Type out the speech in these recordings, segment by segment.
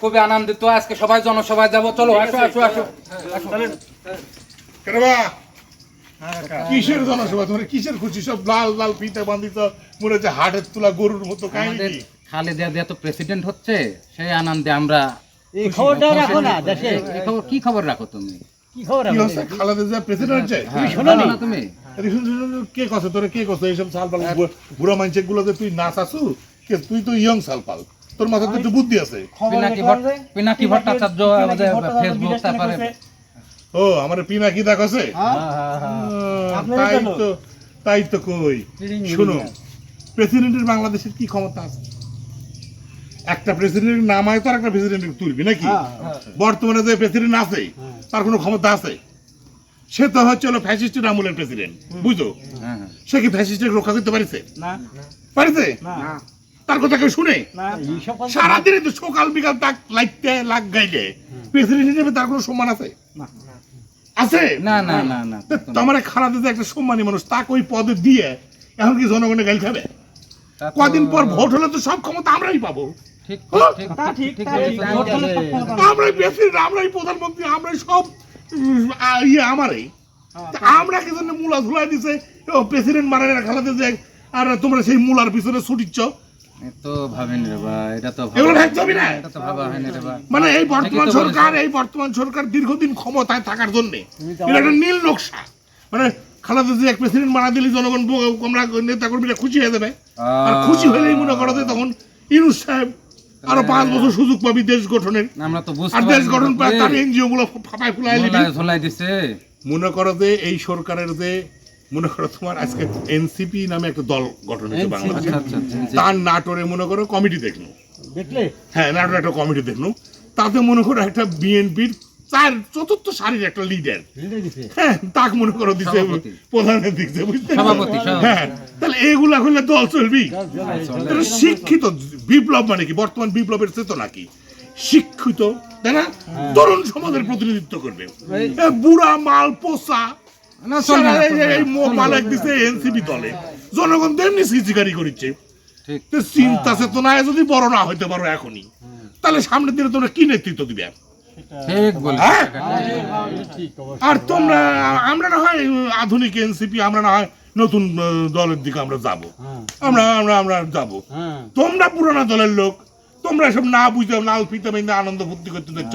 খুবই আনন্দিত আজকে সবাই জনসভায় যাব। চলো আসো আসো আসো। কিসের জনসভা? তোমার কিসের খুশি? সব লাল লাল ফিতে বান্ধিত মনে হচ্ছে হাটের তোলা গরুর মতো কাহিনী খালেদা দিয়া তো প্রেসিডেন্ট হচ্ছে সেই আনন্দে আমরা এই খবরটা রাখো না দেশে। কি খবর রাখো তুমি? কি খবর রাখো? খালেদা প্রেসিডেন্ট হচ্ছে? হ্যাঁ, শোনো না? তুমি? কে কথা তোরা কে কথা এইসব সালপাল বুড়া মানুষের গুলোতে তুই নাচ আসু তুই তো ইয়ং সালপাল। তোর মাথায় তো বুদ্ধি আছে। পিনাকি ভট্টাচার্য ফেসবুক তারপরে ও আমার পিনা কি দেখাছে তাই তো তো তাই তো কই। শুনো প্রেসিডেন্টের বাংলাদেশের কি ক্ষমতা আছে? একটা প্রেসিডেন্ট নামায় তো আর একটা প্রেসিডেন্ট তুলবি নাকি? বর্তমানে যে প্রেসিডেন্ট আছে তার কোনো ক্ষমতা আছে? সে তো হচ্ছে হলো ফ্যাসিস্টের আমলের প্রেসিডেন্ট বুঝো হ্যাঁ হ্যাঁ। সে কি ফ্যাসিস্টের রক্ষা করতে পারিছে? না। পারিছে? না। তার কথা কেউ শুনে? না সারাদিনে তো সকাল বিকাল তাক লাইতে লাগ গাইলে। প্রেসিডেন্ট হিসেবে তার কোনো সম্মান আছে? আছে? না না না না তা তোমার খারাপ দিতে একটা সম্মানী মানুষ তাকে ওই পদে দিয়ে এখন কি জনগণের গাল খাবে? কদিন পর ভোট হলে তো সব ক্ষমতা আমরাই পাবো। ঠিক হ্যাঁ? ঠিক তা ঠিক ঠিক তা ঠিক বলেছ। ভোট হলে সব ক্ষমতা আমরাই প্রেসিডেন্ট আমরাই প্রধানমন্ত্রী আমরাই সব ইয়ে আমারই। আমরা কি জন্য মুলা ধুলাই দিছে? প্রেসিডেন্ট মারার খেলাতে যে আর তোমরা সেই মূলার পিছনে ছুটিচ্ছ? তো ভাবেনি রে ভাই এটা তো এগুলো ভাবতে না। এটা তো ভাবা হয়নি রে ভাই। মানে এই বর্তমান সরকার এই বর্তমান সরকার দীর্ঘদিন ক্ষমতায় থাকার জন্য এটা একটা নীল নকশা। মানে খালাদা যে প্রেসিডেন্ট মারা দিলে জনগণ আমরা নেতা কর্মীরা খুশি হয়ে যাবে। আর খুশি হলেই মনে করো যে তখন ইনুস সাহেব আরও পাঁচ বছর সুযোগ পাবি দেশ গঠনের। আমরা তো আর দেশ গঠন তার এনজিও গুলো ফাঁপায় ফুলাই দিবি মনে করো যে এই সরকারের যে মনে করো তোমার আজকে এনসিপি নামে একটা দল গঠন হয়েছে বাংলাদেশে। আচ্ছা আচ্ছা আচ্ছা তার নাটোরে মনে করো কমিটি দেখল দেখলে? হ্যাঁ নাটোর একটা কমিটি দেখল তাতে মনে করো একটা বিএনপির চার চতুর্থ সারির একটা লিডার হ্যাঁ তাক মনে করো। প্রধানের দিচ্ছে বুঝতে সভাপতি। হ্যাঁ তাহলে এইগুলা হলে দল চলবি? শিক্ষিত বিপ্লব মানে কি? বর্তমান বিপ্লবের চেতনা কি শিক্ষিত তাই না? তরুণ সমাজের প্রতিনিধিত্ব করবে। বুড়া মাল পোষা এই- চলবে না, এই চলবে মো- না। মাল এক দিছে এনসিপি দলে। জনগণ তেমনি সিজিকারি করছে চিন্তা চেতনায় যদি বড় না হইতে পারো এখনই তাহলে সামনের দিনে তোমরা কি নেতৃত্ব দিবে? ঠিক বলেছ। হ্যাঁ? ঠিক অবশ্য আর তোমরা আমরা না হয় আধুনিক এনসিপি আমরা না হয় নতুন দলের দিকে আমরা যাব। হ্যাঁ। আমরা আমরা আমরা যাব। হ্যাঁ। তোমরা পুরানো দলের লোক তোমরা সব না বুঝতে লাল ফিতে আনন্দ ফুর্তি করতে দেখছ।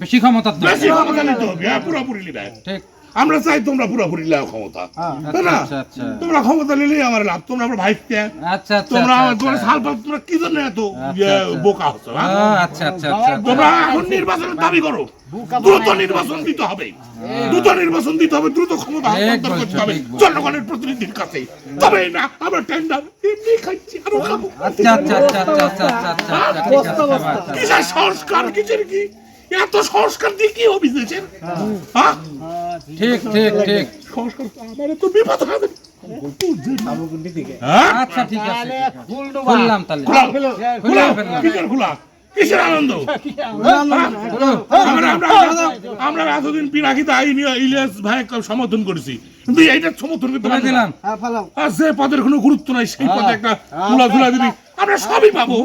বেশি ক্ষমতা বেশি ক্ষমতা নিতে হবে হ্যাঁ পুরোপুরি নিবে। ঠিক। আমরা চাই তোমরা পুরোপুরি লাও ক্ষমতা তাই না? তোমরা ক্ষমতা নিলে আমার লাভ তোমরা আমার ভাই আচ্ছা তোমরা তোমরা সাল পাল তোমরা কি জন্য এত ইয়ে, বোকা হচ্ছ হ্যাঁ? আচ্ছা আচ্ছা তোমরা এখন নির্বাচনের দাবি করো। দ্রুত নির্বাচন দিতে হবে। দ্রুত নির্বাচন দিতে হবে দ্রুত ক্ষমতা হস্তান্তর করতে হবে। জনগণের প্রতিনিধির কাছে। তবে না আমরা টেন্ডার এমনি খাচ্ছি আরও খাব। আচ্ছা আচ্ছা আচ্ছা আচ্ছা আচ্ছা আচ্ছা আচ্ছা সংস্কার কিসের কি? এত সংস্কার দিয়ে কি হবে দেশের হ্যাঁ? ঠিক ঠিক ঠিক। সংস্কার তো তো বিপদ হবে। হ্যাঁ? আচ্ছা ঠিক আছে। তাহলে ফুল ডোবা খুললাম তাহলে। খোলা খুলে খোলা ফেললাম। কিসের খোলা? কিসের আনন্দ? আমরা আমরা আমরা এতদিন পিনাকিতে আইনি ইলিয়াস ভাই সমর্থন করেছি। কিন্তু এইটা সমর্থন করতে হ্যাঁ আর যে পদের কোনো গুরুত্ব নাই সেই পদে একটা তুলা তুলা দিবি আমরা সবই পাবো।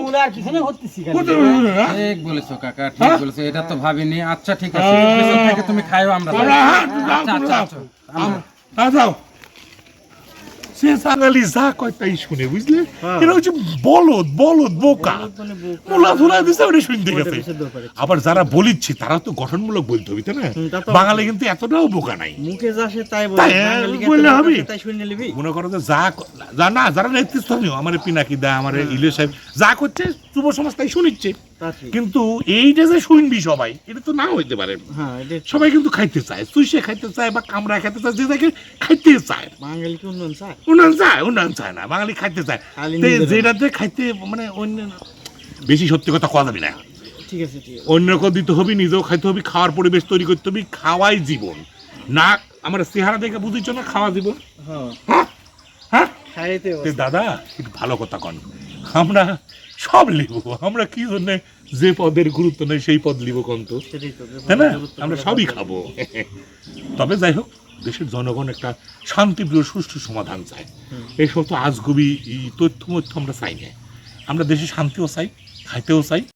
ঠিক বলেছ কাকা ঠিক বলেছ এটা তো ভাবিনি। আচ্ছা ঠিক আছে। তুমি খাইও আমরা আচ্ছা আচ্ছা আচ্ছা। দাও। সে সাঙ্গালি যা কয় তাই শুনে বুঝলে এটা হচ্ছে বলদ বলদ বোকা মুলা ফুলা দিছে ওটা শুনতে গেছে আবার যারা বলিচ্ছে তারা তো গঠনমূলক বলতে হবে তাই না বাঙালি কিন্তু এতটাও বোকা নাই মুখে যা সে তাই বলে হবে? মনে করো যে যা যা না যারা নেতৃস্থানীয় আমার পিনাকি দা আমার ইলিশ সাহেব যা করছে যুব সমাজ তাই শুনিচ্ছে কিন্তু এইটা যে শুনবি সবাই এটা তো না হইতে পারে। হ্যাঁ সবাই কিন্তু খাইতে চায় চুইসে খাইতে চায় বা কামড়া খাইতে চায় যে যাকে খাইতে চায়। বাঙালিকে উন্নয়ন চায়? উন্নয়ন চায় উন্নয়ন চায় না বাঙালি খাইতে চায়। যেটাতে খাইতে মানে অন্য বেশি সত্যি কথা কওয়া যাবে না। ঠিক আছে অন্যকে দিতে হবে নিজেও খাইতে হবে খাওয়ার পরিবেশ তৈরি করতে হবে খাওয়াই জীবন। না আমার চেহারা দেখে বুঝিছ না খাওয়া জীবন? হ্যাঁ। হ্যাঁ? হ্যাঁ? দাদা ভালো কথা কন। আমরা সব লিখব আমরা কি জন্য যে পদের গুরুত্ব নেই সেই পদ লিব কন্ত। তো তাই না? আমরা সবই খাব। তবে যাই হোক দেশের জনগণ একটা শান্তিপ্রিয় সুষ্ঠু সমাধান চায়। এই সমস্ত আজগুবি তথ্য মথ্য আমরা চাই না। আমরা দেশে শান্তিও চাই খাইতেও চাই।